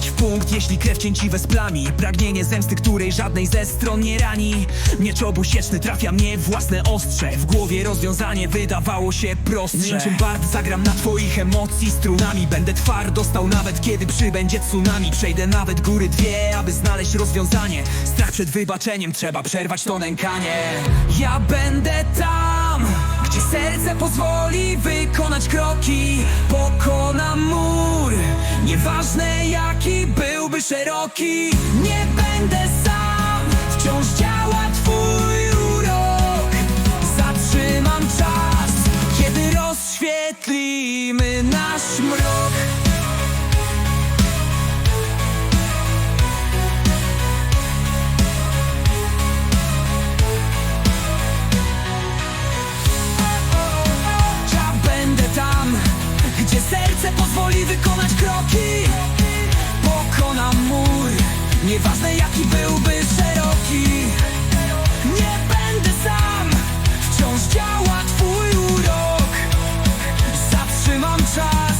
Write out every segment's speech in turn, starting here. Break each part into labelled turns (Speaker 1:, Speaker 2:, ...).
Speaker 1: punkt, jeśli krew cięciwe splami. Pragnienie zemsty, której żadnej ze stron nie rani. Miecz obusieczny trafia mnie w własne ostrze. W głowie rozwiązanie wydawało się prostsze. Niczym bard zagram na twoich emocji strunami. Będę twardo stał nawet kiedy przybędzie tsunami. Przejdę nawet góry dwie, aby znaleźć rozwiązanie. Strach przed wybaczeniem, trzeba przerwać to nękanie. Ja będę tam, gdzie serce pozwoli wykonać kroki. Pokonam mur, nieważne byłby szeroki. Nie będę sam, wciąż działa twój urok. Zatrzymam czas, kiedy rozświetlimy nasz mrok. Ja będę tam, gdzie serce pozwoli wykonać kroki nieważne jaki byłby szeroki Nie będę sam, wciąż działa twój urok. Zatrzymam czas,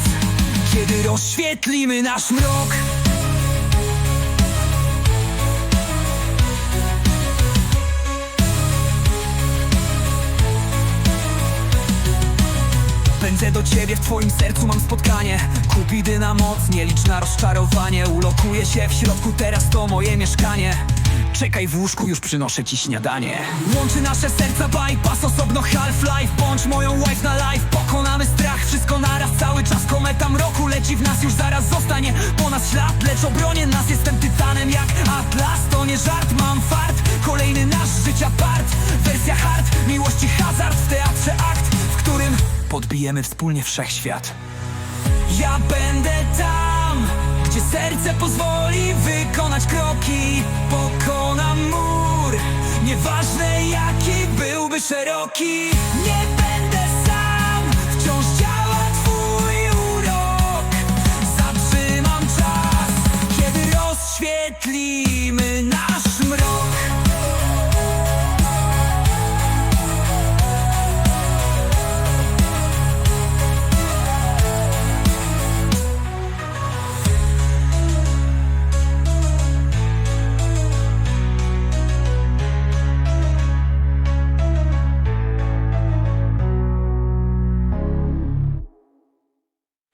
Speaker 1: kiedy rozświetlimy nasz mrok Do ciebie, w twoim sercu mam spotkanie. Kupidy na moc, nie licz na rozczarowanie. Ulokuję się w środku, teraz to moje mieszkanie. Czekaj w łóżku, już przynoszę ci śniadanie. Łączy nasze serca bypass, osobno half-life Bądź moją wife na life, pokonamy strach Wszystko naraz, cały czas kometa mroku Leci w nas, już zaraz zostanie. Po nas ślad Lecz obronię nas, jestem tytanem jak Atlas. To nie żart, mam fart, kolejny nasz życia part. Wersja hard, miłości hazard podbijemy wspólnie wszechświat. Ja będę tam, gdzie serce pozwoli wykonać kroki. Pokonam mur, nieważne jaki byłby szeroki. Nie